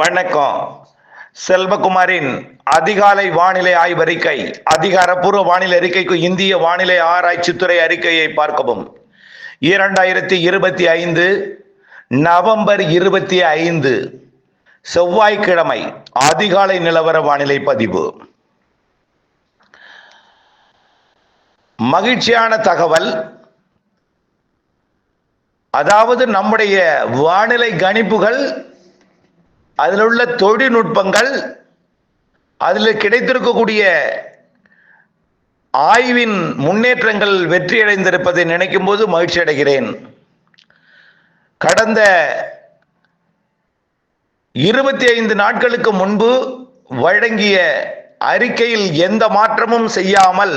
வணக்கம். செல்வகுமாரின் அதிகாலை வானிலை ஆய்வறிக்கை அதிகாரப்பூர்வ வானிலை அறிக்கைக்கு இந்திய வானிலை ஆராய்ச்சித்துறை அறிக்கையை பார்க்கவும். இரண்டாயிரத்தி இருபத்தி ஐந்து நவம்பர் இருபத்தி ஐந்து செவ்வாய்க்கிழமை அதிகாலை நிலவர வானிலை பதிவு. மகிழ்ச்சியான தகவல் அதாவது நம்முடைய வானிலை கணிப்புகள் அதில் உள்ள தொழில்நுட்பங்கள் அதில் கிடைத்திருக்கக்கூடிய ஆய்வின் முன்னேற்றங்கள் வெற்றி அடைந்திருப்பதை நினைக்கும் போது மகிழ்ச்சி அடைகிறேன். கடந்த இருபத்தி ஐந்து நாட்களுக்கு முன்பு வழங்கிய அறிக்கையில் எந்த மாற்றமும் செய்யாமல்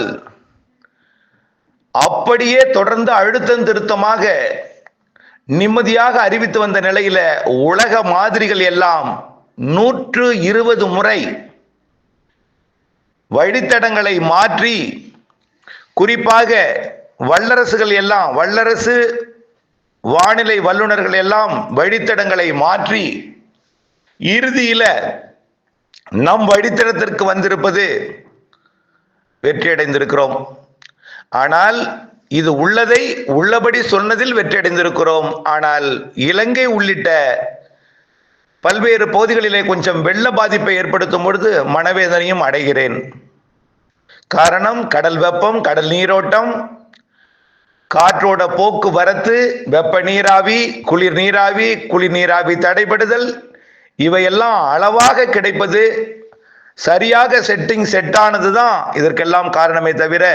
அப்படியே தொடர்ந்து அழுத்தம் திருத்தமாக நிம்மதியாக அறிவித்து வந்த நிலையில உலக மாதிரிகள் எல்லாம் நூற்று இருபது முறை வழித்தடங்களை மாற்றி குறிப்பாக வல்லரசுகள் எல்லாம் வல்லரசு வானிலை வல்லுநர்கள் எல்லாம் வழித்தடங்களை மாற்றி இறுதியில நம் வழித்தடத்திற்கு வந்திருப்பது வெற்றி அடைந்திருக்கிறோம் ஆனால் இது உள்ளதை உள்ளபடி சொன்னதில் வெற்றியடைந்திருக்கிறோம். ஆனால் இலங்கை உள்ளிட்ட பல்வேறு பகுதிகளிலே கொஞ்சம் வெள்ள பாதிப்பை ஏற்படுத்தும் பொழுது மனவேதனையும் அடைகிறேன். காரணம் கடல் வெப்பம் கடல் நீரோட்டம் காற்றோட போக்குவரத்து வெப்ப நீராவி குளிர் நீராவி குளிர் நீராவி தடைபடுதல் இவையெல்லாம் அளவாக கிடைப்பது சரியாக செட்டிங் செட் ஆனது தான் இதற்கெல்லாம் காரணமே தவிர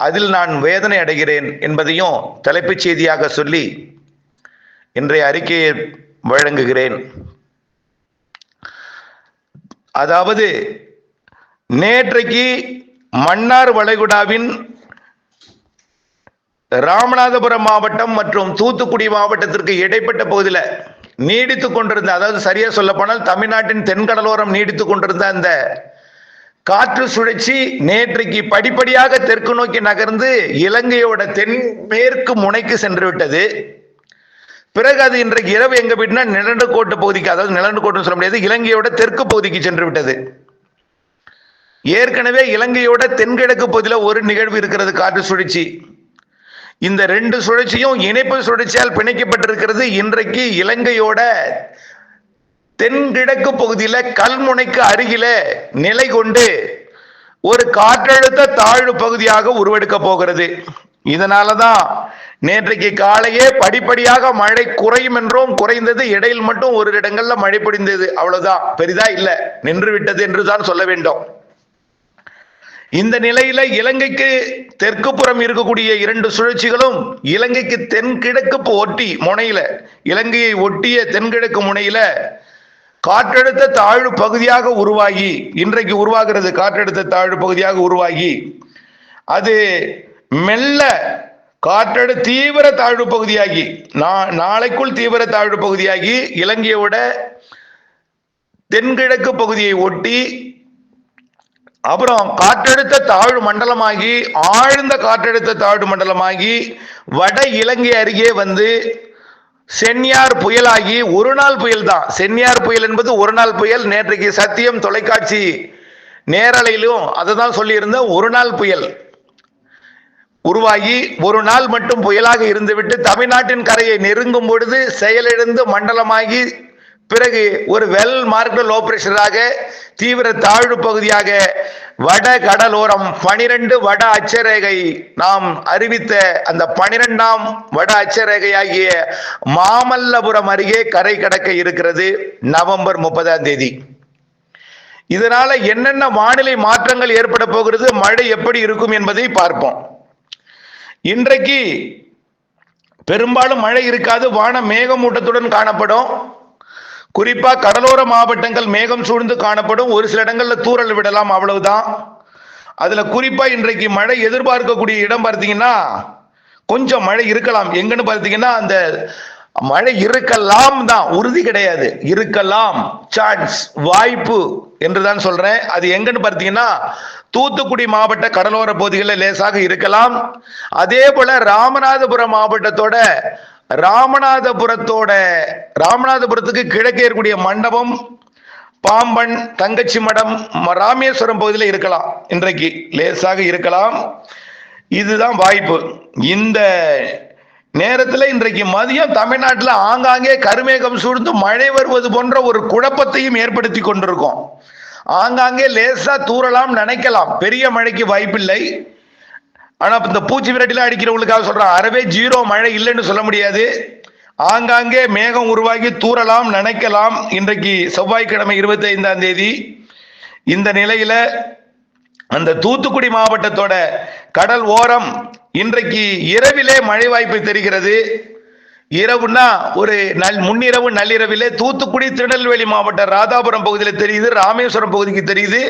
அதில் நான் வேதனை அடைகிறேன் என்பதையும் தலைப்புச் செய்தியாக சொல்லி இன்றைய அறிக்கையை வழங்குகிறேன். அதாவது நேற்றைக்கு மன்னார் வளைகுடாவின் ராமநாதபுரம் மாவட்டம் மற்றும் தூத்துக்குடி மாவட்டத்திற்கு இடைப்பட்ட பகுதியில் நீடித்து கொண்டிருந்த அதாவது சரியா சொல்ல போனால் தமிழ்நாட்டின் தென்கடலோரம் நீடித்து கொண்டிருந்த அந்த காற்று சுழற்சி நேற்றைக்கு படிப்படியாக தெற்கு நோக்கி நகர்ந்து இலங்கையோட தென்மேற்கு முனைக்கு சென்று விட்டது. பிறகு அது இன்றைக்கு இரவு எங்க போயிட்டுனா நிலண்டுக்கோட்டு பகுதிக்கு அதாவது நிலண்டுக்கோட்டுன்னு சொல்ல முடியாது இலங்கையோட தெற்கு பகுதிக்கு சென்று விட்டது. ஏற்கனவே இலங்கையோட தென்கிழக்கு பகுதியில் ஒரு நிகழ்வு இருக்கிறது காற்று சுழற்சி. இந்த ரெண்டு சுழற்சியும் இணைப்பு சுழற்சியால் பிணைக்கப்பட்டிருக்கிறது. இன்றைக்கு இலங்கையோட தென்கிழக்கு பகுதியில கல்முனைக்கு அருகில நிலை கொண்டு ஒரு காற்றழுத்த தாழ்வு பகுதியாக உருவெடுக்க போகிறது. இதனாலதான் நேற்றைக்கு காலையே படிப்படியாக மழை குறையும் என்றும் குறைந்தது இடையில் மட்டும் ஒரு இடங்கள்ல மழை பொடிந்தது அவ்வளவுதான். பெரிதா இல்ல. நின்று விட்டது என்றுதான் சொல்ல வேண்டும். இந்த நிலையில இலங்கைக்கு தெற்கு புறம் இருக்கக்கூடிய இரண்டு சுழற்சிகளும் இலங்கைக்கு தென்கிழக்கு ஒட்டி முனையில இலங்கையை ஒட்டிய தென்கிழக்கு முனையில காற்றழுத்த தாழ்வு பகுதியாக உருவாகி இன்றைக்கு உருவாகிறது காற்றழுத்த தாழ்வு பகுதியாக உருவாகி அது மெல்ல காற்றழு தீவிர தாழ்வு பகுதியாகி நாளைக்குள் தீவிர தாழ்வு பகுதியாகி இலங்கையோட தென்கிழக்கு பகுதியை ஒட்டி அப்புறம் காற்றழுத்த தாழ்வு மண்டலமாகி ஆழ்ந்த காற்றழுத்த தாழ்வு மண்டலமாகி வட இலங்கை அருகே வந்து சென்னியார் புயலாகி ஒரு நாள் புயல் தான் சென்னியார் புயல் என்பது ஒரு நாள் புயல் நேற்றைக்கு சத்தியம் தொலைக்காட்சி நேரலையிலும் அதை தான் சொல்லியிருந்த ஒரு நாள் புயல். உருவாகி ஒரு நாள் மட்டும் புயலாக இருந்துவிட்டு தமிழ்நாட்டின் கரையை நெருங்கும் பொழுது செயலிழந்து மண்டலமாகி பிறகு ஒரு வெல் மார்க்கல் ஆபரேஷனாக தீவிர தாழ்வு பகுதியாக வட கடலோரம் பனிரெண்டு வட அச்சரேகை நாம் அறிவித்த அந்த பனிரெண்டாம் வட அச்சரேகையாகிய மாமல்லபுரம் அருகே கரை கடக்க இருக்கிறது நவம்பர் முப்பதாம் தேதி. இதனால என்னென்ன வானிலை மாற்றங்கள் ஏற்பட போகிறது மழை எப்படி இருக்கும் என்பதை பார்ப்போம். இன்றைக்கு பெரும்பாலும் மழை இருக்காது வான மேகமூட்டத்துடன் காணப்படும். குறிப்பா கடலோர மாவட்டங்கள் மேகம் சூழ்ந்து காணப்படும். ஒரு சில இடங்கள்ல தூரல் விடலாம் அவ்வளவுதான். அதுல குறிப்பா இன்றைக்கு மழை எதிர்பார்க்கக்கூடிய இடம் பார்த்தீங்கன்னா கொஞ்சம் மழை இருக்கலாம். எங்கன்னு பார்த்தீங்கன்னா அந்த மழை இருக்கலாம் தான். உறுதி கிடையாது. இருக்கலாம். சான்ஸ் வாய்ப்பு என்றுதான் சொல்றேன். அது எங்கன்னு பார்த்தீங்கன்னா தூத்துக்குடி மாவட்ட கடலோர பகுதிகளில் லேசாக இருக்கலாம். அதே போல ராமநாதபுரம் மாவட்டத்தோட ராமநாதபுரத்தோட ராமநாதபுரத்துக்கு கிழக்கே இருக்கக்கூடிய மண்டபம் பாம்பன் தங்கச்சி மடம் ம- ராமேஸ்வரம் பகுதியில் இருக்கலாம். இன்றைக்கு லேசாக இருக்கலாம். இதுதான் வாய்ப்பு. இந்த நேரத்தில் இன்றைக்கு மதியம் தமிழ்நாட்டில் ஆங்காங்கே கருமேகம் சூழ்ந்து மழை வருவது போன்ற ஒரு குழப்பத்தையும் ஏற்படுத்தி கொண்டிருக்கோம். ஆங்காங்கே லேசா தூரலாம் நினைக்கலாம். பெரிய மழைக்கு வாய்ப்பில்லை. ஆனா இந்த பூச்சி விரட்டிலாம் அடிக்கிறவங்களுக்காக சொல்றான் அறவே ஜீரோ மழை இல்லைன்னு சொல்ல முடியாது. ஆங்காங்கே மேகம் உருவாகி தூறலாம் நினைக்கலாம். இன்றைக்கு செவ்வாய்க்கிழமை இருபத்தி ஐந்தாம் தேதி. இந்த நிலையில அந்த தூத்துக்குடி மாவட்டத்தோட கடல் ஓரம் இன்றைக்கு இரவிலே மழை வாய்ப்பு தெரிகிறது. இரவுனா ஒரு நல் முன்னிரவு நள்ளிரவிலே தூத்துக்குடி திருநெல்வேலி மாவட்டம் ராதாபுரம் பகுதியில் தெரியுது ராமேஸ்வரம் பகுதிக்கு தெரியுது.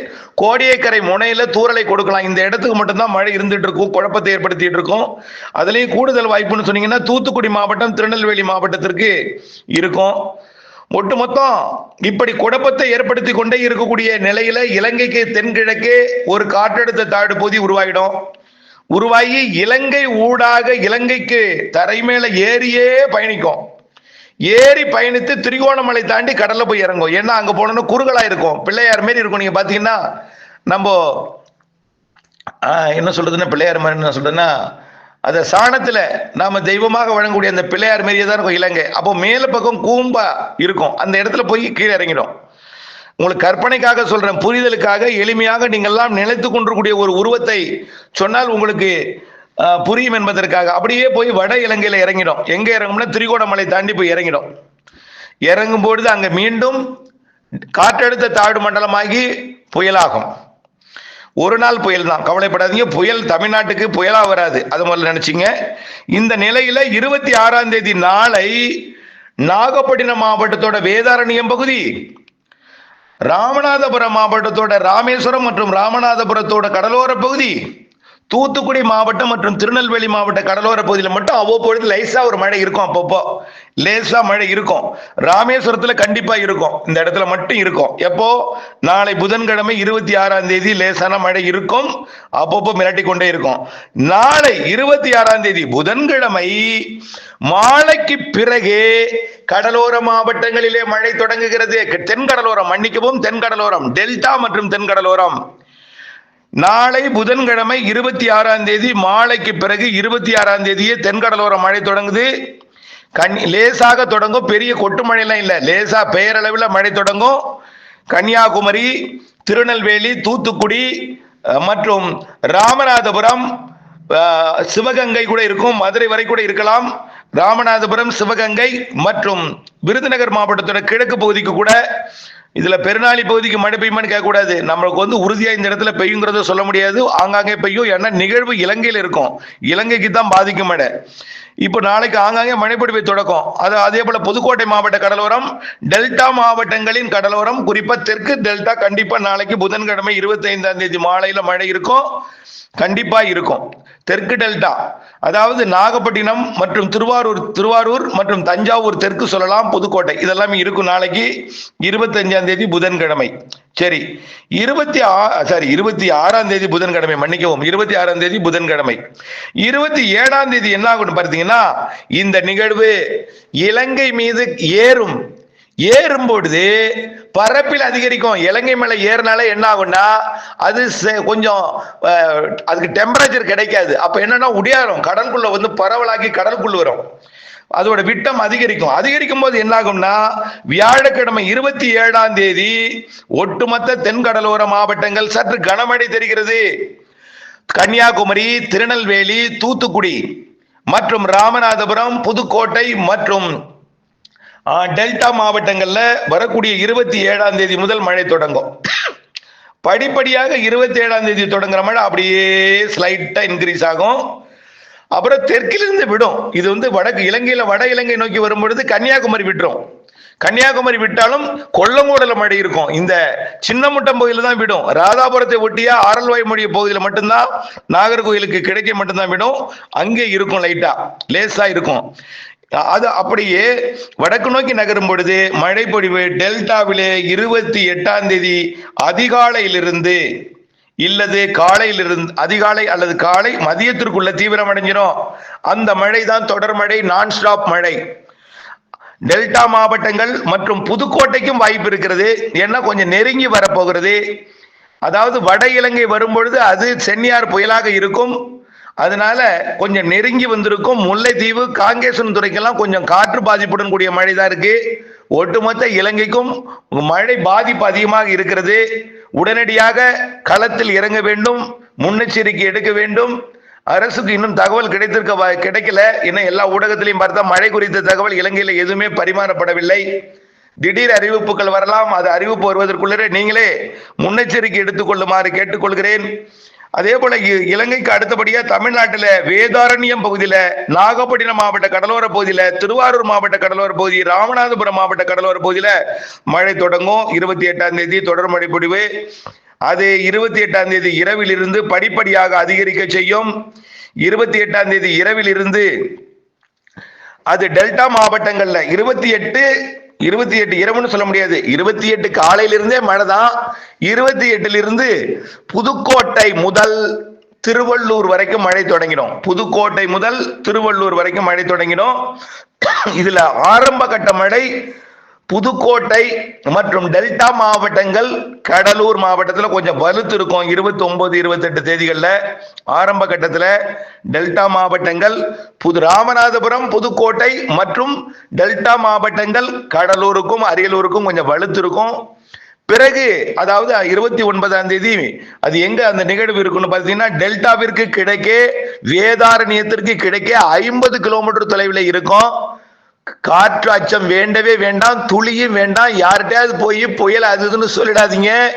கோடியக்கரை முனையில தூறலை கொடுக்கலாம். இந்த இடத்துக்கு மட்டும்தான் மழை இருந்துட்டு இருக்கும் குழப்பத்தை ஏற்படுத்திட்டு இருக்கும் அதுலேயும் கூடுதல் வாய்ப்புன்னு சொன்னீங்கன்னா தூத்துக்குடி மாவட்டம் திருநெல்வேலி மாவட்டத்திற்கு இருக்கும். ஒட்டுமொத்தம் இப்படி குழப்பத்தை ஏற்படுத்தி கொண்டே இருக்கக்கூடிய நிலையில இலங்கைக்கு தென்கிழக்கே ஒரு காற்றழுத்த தாழ்வு பகுதி உருவாகிடும் உருவாகி இலங்கை ஊடாக இலங்கைக்கு தரை மேல ஏறியே பயணிக்கும். ஏறி பயணித்து திரிகோணமலை தாண்டி கடல்ல போய் இறங்கும். ஏன்னா அங்க போனோம்னா குறுகலாக இருக்கும். பிள்ளையார் மாரி இருக்கும். நீங்க பாத்தீங்கன்னா நம்ம என்ன சொல்றதுன்னா பிள்ளையார் மாதிரி என்ன சொல்றதுன்னா அந்த சாணத்துல நாம தெய்வமாக வழங்கக்கூடிய அந்த பிள்ளையார் மாரியே தான் இருக்கும் இலங்கை. அப்போ மேல பக்கம் கூம்பா இருக்கும். அந்த இடத்துல போய் கீழே இறங்கிடும். உங்களுக்கு கற்பனைக்காக சொல்றேன் புரிதலுக்காக எளிமையாக நீங்கள்லாம் எல்லாம் நினைத்து கொண்டிருக்கூடிய ஒரு உருவத்தை சொன்னால் உங்களுக்கு புரியும் என்பதற்காக. அப்படியே போய் வட இலங்கையில இறங்கிடும். எங்க இறங்கும்னா திரிகோணமலை தாண்டி போய் இறங்கிடும். இறங்கும் பொழுது அங்க மீண்டும் காற்றழுத்த தாழ்வு மண்டலமாகி புயலாகும். ஒரு நாள் புயல் தான். கவலைப்படாதீங்க. புயல் தமிழ்நாட்டுக்கு புயலா வராது. அது முதல்ல நினைச்சீங்க. இந்த நிலையில இருபத்தி ஆறாம் தேதி நாளை நாகப்பட்டினம் மாவட்டத்தோட வேதாரண்யம் பகுதி ராமநாதபுரம் மாவட்டத்தோட ராமேஸ்வரம் மற்றும் ராமநாதபுரத்தோட கடலோர பகுதி. தூத்துக்குடி மாவட்டம் மற்றும் திருநெல்வேலி மாவட்ட கடலோர பகுதியில் மட்டும் அவ்வப்பொழுது லேசா ஒரு மழை இருக்கும் அப்பப்போ. லேசா மழை இருக்கும். ராமேஸ்வரத்துல கண்டிப்பா இருக்கும். இந்த இடத்துல மட்டும் இருக்கும். எப்போ? நாளை புதன்கிழமை இருபத்தி ஆறாம் தேதி லேசான மழை இருக்கும். அப்பப்போ மிரட்டி கொண்டே இருக்கும். நாளை இருபத்தி ஆறாம் தேதி புதன்கிழமை மாலைக்கு பிறகே கடலோர மாவட்டங்களிலே மழை தொடங்குகிறது. தென்கடலோரம் மன்னிக்கவும் தென்கடலோரம் டெல்டா மற்றும் தென்கடலோரம். நாளை புதன்கிழமை இருபத்தி ஆறாம் தேதி மாலைக்கு பிறகு இருபத்தி ஆறாம் தேதியே தென்கடலோர மழை தொடங்குது. கன் லேசாக தொடங்கும் பெரிய கொட்டு மழையெல்லாம் இல்லை. லேசா பெயரளவில் மழை தொடங்கும். கன்னியாகுமரி திருநெல்வேலி தூத்துக்குடி மற்றும் ராமநாதபுரம் சிவகங்கை கூட இருக்கும். மதுரை வரை கூட இருக்கலாம். ராமநாதபுரம் சிவகங்கை மற்றும் விருதுநகர் மாவட்டத்தோட கிழக்கு பகுதிக்கு கூட இதுல பெருநாளி பகுதிக்கு மழை பெய்யுமான்னு கேட்கக்கூடாது. நம்மளுக்கு வந்து உறுதியா இந்த இடத்துல பெய்யுங்கிறத சொல்ல முடியாது. ஆங்காங்கே பெய்யும் ஏன்னா நிகழ்வு இலங்கையில் இருக்கும். இலங்கைக்கு தான் பாதிக்கும் மழை. இப்போ நாளைக்கு ஆங்காங்கே மழைப்பொழிவை தொடக்கம். அது அதே போல புதுக்கோட்டை மாவட்ட கடலோரம் டெல்டா மாவட்டங்களின் கடலோரம் குறிப்பா தெற்கு டெல்டா கண்டிப்பா நாளைக்கு புதன்கிழமை இருபத்தி ஐந்தாம் தேதி மாலையில மழை இருக்கும். கண்டிப்பா இருக்கும். தெற்கு டெல்டா அதாவது நாகப்பட்டினம் மற்றும் திருவாரூர் திருவாரூர் மற்றும் தஞ்சாவூர் தெற்கு சொல்லலாம் புதுக்கோட்டை. இதெல்லாமே இருக்கும் நாளைக்கு இருபத்தஞ்சாம் தேதி புதன்கிழமை. சரி இருபத்தி ஆ சாரி இருபத்தி ஆறாம் தேதி புதன்கிழமை மன்னிக்கவும். இருபத்தி ஆறாம் தேதி புதன்கிழமை. இருபத்தி ஏழாம் தேதி என்ன ஆகும் பார்த்தீங்கன்னா இந்த நிகழ்வு இலங்கை மீது ஏறும். ஏறும் பொழுது பரப்பில் அதிகரிக்கும். இலங்கை மலை ஏறினாலே என்ன ஆகும்னா அது செ- கொஞ்சம் அதுக்கு டெம்பரேச்சர் கிடைக்காது. அப்ப என்னன்னா உடையாரும் கடலுக்குள்ள வந்து பரவலாக்கி கடலுக்குள்ள வரும். அதோட விட்டம் அதிகரிக்கும். அதிகரிக்கும் போது என்ன ஆகும்னா வியாழக்கிழமை இருபத்தி ஏழாம் தேதி ஒட்டுமொத்த தென்கடலோர மாவட்டங்கள் சற்று கனமழை தெரிகிறது. கன்னியாகுமரி திருநெல்வேலி தூத்துக்குடி மற்றும் ராமநாதபுரம் புதுக்கோட்டை மற்றும் டெல்டா மாவட்டங்களில் வரக்கூடிய இருபத்தி ஏழாம் தேதி முதல் மழை தொடங்கும். படிப்படியாக இருபத்தி ஏழாம் தேதி தொடங்குற மழை அப்படியே ஸ்லைட்டாக இன்க்ரீஸ் ஆகும். அப்புறம் தெற்கிலிருந்து விடும். இது வந்து வடக்கு இலங்கையில் வட இலங்கை நோக்கி வரும்பொழுது கன்னியாகுமரி விட்டுரும். கன்னியாகுமரி விட்டாலும் கொல்லங்கோடல மழை இருக்கும். இந்த சின்னமுட்டம் பகுதியில் தான் விடும். ராதாபுரத்தை ஒட்டிய ஆரல்வாய் மொழிய பகுதியில் மட்டும்தான் நாகர்கோயிலுக்கு கிடைக்க மட்டும்தான் விடும். அங்கே இருக்கும் லைட்டா லேசா இருக்கும். அது அப்படியே வடக்கு நோக்கி நகரும் பொழுது மழை பொழிவு டெல்டாவிலே இருபத்தி எட்டாம் தேதி அதிகாலையிலிருந்து இல்லது காலையிலிருந்து அதிகாலை அல்லது காலை மதியத்திற்குள்ள தீவிரம் அடைஞ்சிரும் அந்த மழை தான் தொடர் மழை நான் ஸ்டாப் மழை. டெல்டா மாவட்டங்கள் மற்றும் புதுக்கோட்டைக்கும் வாய்ப்பு இருக்கிறது. ஏன்னா கொஞ்சம் நெருங்கி வரப்போகிறது. அதாவது வட இலங்கை வரும்பொழுது அது சென்னியார் புயலாக இருக்கும். அதனால கொஞ்சம் நெருங்கி வந்திருக்கும் முல்லைத்தீவு காங்கேசன் துறைக்கெல்லாம் கொஞ்சம் காற்று பாதிப்புடன் கூடிய மழை தான் இருக்கு. ஒட்டுமொத்த இலங்கைக்கும் மழை பாதிப்பு அதிகமாக இருக்கிறது. உடனடியாக களத்தில் இறங்க வேண்டும் முன்னெச்சரிக்கை எடுக்க வேண்டும். அரசுக்கு இன்னும் தகவல் கிடைத்திருக்க கிடைக்கல. இன்னும் எல்லா ஊடகத்திலையும் பார்த்தா மழை குறித்த தகவல் இலங்கையில எதுவுமே பரிமாறப்படவில்லை. திடீர் அறிவிப்புகள் வரலாம். அது அறிவிப்பு வருவதற்குள்ளே நீங்களே முன்னெச்சரிக்கை எடுத்துக்கொள்ளுமாறு கேட்டுக்கொள்கிறேன். அதே போல இ- இலங்கைக்கு அடுத்தபடியா தமிழ்நாட்டில் வேதாரண்யம் பகுதியில நாகப்பட்டினம் மாவட்ட கடலோர பகுதியில திருவாரூர் மாவட்ட கடலோர பகுதி ராமநாதபுரம் மாவட்ட கடலோர பகுதியில மழை தொடங்கும். இருபத்தி எட்டாம் தேதி தொடர் மழை பொழிவு. அது இருபத்தி எட்டாம் தேதி இரவில் இருந்து படிப்படியாக அதிகரிக்க செய்யும். இருபத்தி எட்டாம் தேதி இரவில் இருந்து அது டெல்டா மாவட்டங்கள்ல இருபத்தி எட்டு இருபத்தி எட்டு இரவுன்னு சொல்ல முடியாது. இருபத்தி எட்டு காலையில இருந்தே மழை தான் இருபத்தி எட்டிலிருந்து புதுக்கோட்டை முதல் திருவள்ளூர் வரைக்கும் மழை தொடங்கிடும். புதுக்கோட்டை முதல் திருவள்ளூர் வரைக்கும் மழை தொடங்கிடும். இதுல ஆரம்ப கட்ட மழை புதுக்கோட்டை மற்றும் டெல்டா மாவட்டங்கள் கடலூர் மாவட்டத்தில் கொஞ்சம் வலுத்து இருக்கும். இருபத்தி ஒன்பது இருபத்தெட்டு தேதிகளில் ஆரம்ப கட்டத்தில் டெல்டா மாவட்டங்கள் புது ராமநாதபுரம் புதுக்கோட்டை மற்றும் டெல்டா மாவட்டங்கள் கடலூருக்கும் அரியலூருக்கும் கொஞ்சம் வலுத்து இருக்கும். பிறகு அதாவது இருபத்தி ஒன்பதாம் தேதி அது எங்க அந்த நிகழ்வு இருக்குன்னு பார்த்தீங்கன்னா டெல்டாவிற்கு கிடைக்கே வேதாரண்யத்திற்கு கிடைக்கே ஐம்பது கிலோமீட்டர் தொலைவில் இருக்கும். காற்று அச்சம் வேண்டவே வேண்டாம் துளியும் வேண்டாம் யார்கிட்டயாவது போய் புயல் அது இதுன்னு சொல்லிடாதீங்க.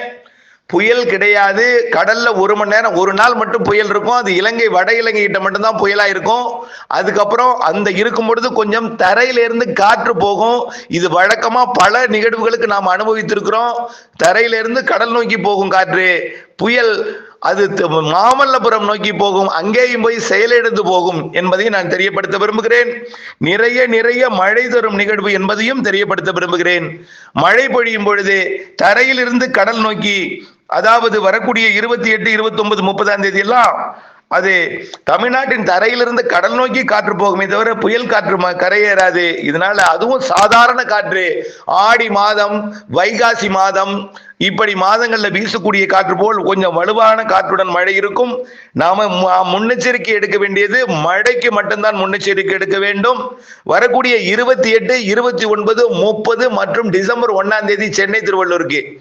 புயல் கிடையாது. கடல்ல ஒரு மணி நேரம் ஒரு நாள் மட்டும் புயல் இருக்கும். அது இலங்கை வட இலங்கை கிட்ட மட்டும்தான் புயலா இருக்கும். அதுக்கப்புறம் அந்த இருக்கும் பொழுது கொஞ்சம் தரையில இருந்து காற்று போகும். இது வழக்கமா பல நிகழ்வுகளுக்கு நாம் அனுபவித்திருக்கிறோம். தரையில இருந்து கடல் நோக்கி போகும் காற்று. புயல் அது மாமல்லபுரம் நோக்கி போகும். அங்கேயும் போய் செயலெடுத்து போகும் என்பதையும் நான் தெரியப்படுத்த விரும்புகிறேன். நிறைய நிறைய மழை தரும் நிகழ்வு என்பதையும் தெரியப்படுத்த விரும்புகிறேன். மழை பொழியும் பொழுது தரையிலிருந்து கடல் நோக்கி அதாவது வரக்கூடிய இருபத்தி எட்டு இருபத்தி ஒன்பது முப்பதாம் தேதி எல்லாம் அது தமிழ்நாட்டின் தரையிலிருந்து கடல் நோக்கி காற்று போகுமே தவிர புயல் காற்று ம- கரையேறாது. இதனால அதுவும் சாதாரண காற்று. ஆடி மாதம் வைகாசி மாதம் இப்படி மாதங்களில் வீசக்கூடிய காற்று போல் கொஞ்சம் வலுவான காற்றுடன் மழை இருக்கும். நாம முன்னெச்சரிக்கை எடுக்க வேண்டியது மழைக்கு மட்டும்தான் முன்னெச்சரிக்கை எடுக்க வேண்டும். வரக்கூடிய இருபத்தி எட்டு இருபத்தி ஒன்பது முப்பது மற்றும் டிசம்பர் ஒன்னாம் தேதி சென்னை திருவள்ளூருக்கு.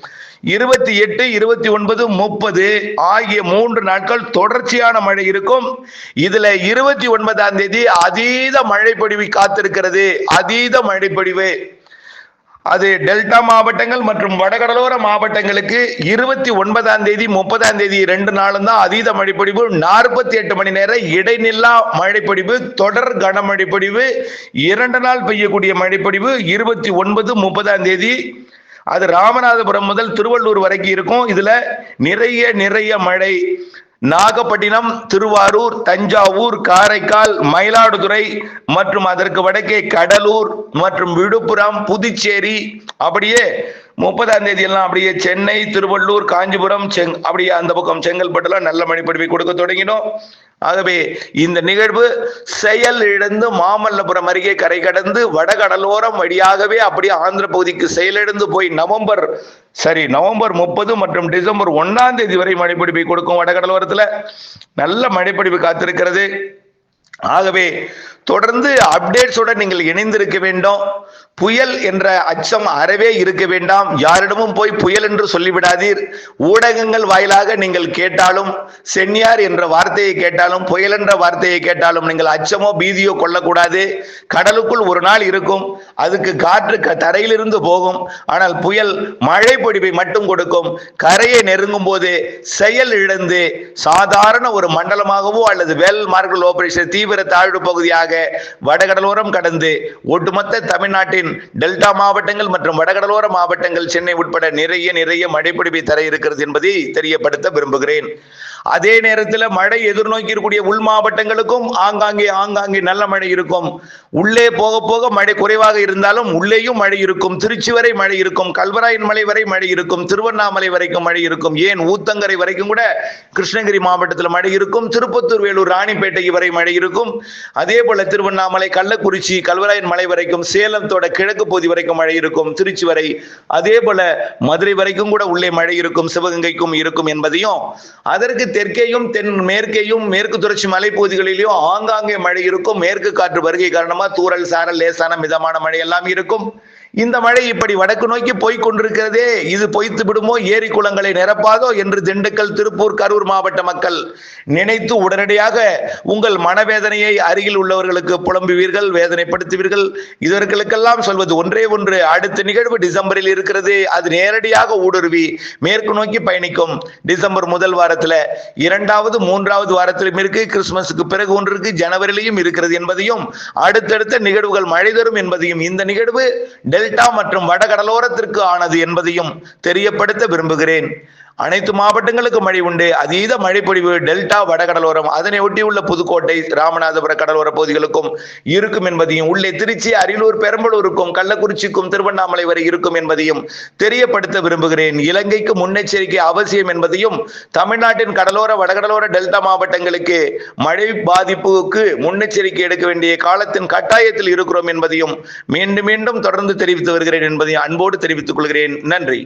இருபத்தி எட்டு இருபத்தி ஒன்பது முப்பது ஆகிய மூன்று நாட்கள் தொடர்ச்சியான மழை இருக்கும். இதுல இருபத்தி ஒன்பதாம் தேதி அதீத மழைப்பொழிவு காத்திருக்கிறது. அதீத மழைப்பொழிவு. அது டெல்டா மாவட்டங்கள் மற்றும் வடகடலோர மாவட்டங்களுக்கு இருபத்தி ஒன்பதாம் தேதி முப்பதாம் தேதி ரெண்டு நாளும் தான் அதீத மழைப்பொழிவு. நாற்பத்தி எட்டு மணி நேரம் இடைநில்லா மழைப்பொழிவு தொடர் கனமழைப்பொழிவு இரண்டு நாள் பெய்யக்கூடிய மழைப்பொழிவு இருபத்தி ஒன்பது முப்பதாம் தேதி அது ராமநாதபுரம் முதல் திருவள்ளூர் வரைக்கும் இருக்கும். இதுல நிறைய நிறைய மழை. நாகப்பட்டினம் திருவாரூர் தஞ்சாவூர் காரைக்கால் மயிலாடுதுறை மற்றும் அதற்கு வடக்கே கடலூர் மற்றும் விழுப்புரம் புதுச்சேரி அப்படியே முப்பதாம் தேதி எல்லாம் அப்படியே சென்னை திருவள்ளூர் காஞ்சிபுரம் செங் அப்படியே அந்த பக்கம் செங்கல்பட்டுலாம் நல்ல மழைப்பொழிவை கொடுக்க தொடங்கினோம். ஆகவே இந்த நிகழ்வு செயல் இழந்து மாமல்லபுரம் அருகே கரை கடந்து வடகடலோரம் வழியாகவே அப்படியே ஆந்திர பகுதிக்கு செயலிழந்து போய் நவம்பர் சரி நவம்பர் முப்பது மற்றும் டிசம்பர் ஒன்னாம் தேதி வரை மழைப்பிடிப்பை கொடுக்கும் வடகடலோரத்துல நல்ல மழைப்பிடிப்பு காத்திருக்கிறது. ஆகவே தொடர்ந்து அப்டேட்ஸோட நீங்கள் இணைந்திருக்க வேண்டும். புயல் என்ற அச்சம் அறவே இருக்க வேண்டாம். யாரிடமும் போய் புயல் என்று சொல்லிவிடாதீர். ஊடகங்கள் வாயிலாக நீங்கள் கேட்டாலும் சென்னியார் என்ற வார்த்தையை கேட்டாலும் புயல் என்ற வார்த்தையை கேட்டாலும் நீங்கள் அச்சமோ பீதியோ கொள்ளக்கூடாது. கடலுக்குள் ஒரு நாள் இருக்கும். அதுக்கு காற்று க- தரையிலிருந்து போகும். ஆனால் புயல் மழை பொடிவை மட்டும் கொடுக்கும். கரையை நெருங்கும் போது செயல் இழந்து சாதாரண ஒரு மண்டலமாகவோ அல்லது வெல் மார்க்கல் ஆபரேஷன் தீவிர தாழ்வு பகுதியாக வடகடலோரம் கடந்து ஒட்டுமொத்த தமிழ்நாட்டின் டெல்டா மாவட்டங்கள் மற்றும் வடகடலோர மாவட்டங்கள் சென்னை உட்பட நிறைய நிறைய மழைப்பிடிப்பை தர இருக்கிறது என்பதை தெரியப்படுத்த விரும்புகிறேன். அதே நேரத்தில் மழை எதிர்நோக்கி இருக்கக்கூடிய உள் மாவட்டங்களுக்கும் ஆங்காங்கே ஆங்காங்கே நல்ல மழை இருக்கும். உள்ளே போக போக மழை குறைவாக இருந்தாலும் உள்ளேயும் மழை இருக்கும். திருச்சி வரை மழை இருக்கும். கல்வராயன் மலை வரை மழை இருக்கும். திருவண்ணாமலை வரைக்கும் மழை இருக்கும். ஏன்? ஊத்தங்கரை வரைக்கும் கூட கிருஷ்ணகிரி மாவட்டத்தில் மழை இருக்கும். திருப்பத்தூர் வேலூர் ராணிப்பேட்டை வரை மழை இருக்கும். அதே போல திருவண்ணாமலை கள்ளக்குறிச்சி கல்வராயன் மலை வரைக்கும் சேலத்தோட கிழக்கு பகுதி வரைக்கும் மழை இருக்கும். திருச்சி வரை அதே போல மதுரை வரைக்கும் கூட உள்ளே மழை இருக்கும். சிவகங்கைக்கும் இருக்கும் என்பதையும் அதற்கு தெற்கேயும் தென் மேற்கேயும் மேற்கு தொடர்ச்சி மலைப்பகுதிகளிலும் ஆங்காங்கே மழை இருக்கும். மேற்கு காற்று வருகை காரணமா தூறல் சாரல் லேசான மிதமான மழை எல்லாம் இருக்கும். இந்த மழை இப்படி வடக்கு நோக்கி போய் கொண்டிருக்கிறதே இது பொய்த்து விடுமோ? ஏரி குளங்களை நிரப்பாதோ என்று திண்டுக்கல் திருப்பூர் கரூர் மாவட்ட மக்கள் நினைத்து உடனடியாக உங்கள் மனவேதனையை அருகில் உள்ளவர்களுக்கு புலம்புவீர்கள் வேதனைப்படுத்துவீர்கள். இதற்களுக்கெல்லாம் சொல்வது ஒன்றே ஒன்று அடுத்த நிகழ்வு டிசம்பரில் இருக்கிறது அது நேரடியாக ஊடுருவி மேற்கு நோக்கி பயணிக்கும். டிசம்பர் முதல் வாரத்தில் இரண்டாவது மூன்றாவது வாரத்திலும் இருக்கு கிறிஸ்துமஸுக்கு பிறகு ஒன்று இருக்கு ஜனவரியிலையும் இருக்கிறது என்பதையும் அடுத்தடுத்த நிகழ்வுகள் மழை தரும் என்பதையும் இந்த நிகழ்வு டெல் டெல்டா மற்றும் வடகடலோரத்திற்கு ஆனது என்பதையும் தெரியப்படுத்த விரும்புகிறேன். அனைத்து மாவட்டங்களுக்கும் மழை உண்டு. அதீத மழைப்பொழிவு டெல்டா வடகடலோரம் அதனை ஒட்டியுள்ள புதுக்கோட்டை ராமநாதபுர கடலோர பகுதிகளுக்கும் இருக்கும் என்பதையும் உள்ளே திருச்சி அரியலூர் பெரம்பலூருக்கும் கள்ளக்குறிச்சிக்கும் திருவண்ணாமலை வரை இருக்கும் என்பதையும் தெரியப்படுத்த விரும்புகிறேன். இலங்கைக்கு முன்னெச்சரிக்கை அவசியம் என்பதையும் தமிழ்நாட்டின் கடலோர வடகடலோர டெல்டா மாவட்டங்களுக்கு மழை பாதிப்புக்கு முன்னெச்சரிக்கை எடுக்க வேண்டிய காலத்தின் கட்டாயத்தில் இருக்கிறோம் என்பதையும் மீண்டும் மீண்டும் தொடர்ந்து தெரிவித்து வருகிறேன் என்பதையும் அன்போடு தெரிவித்துக் கொள்கிறேன். நன்றி.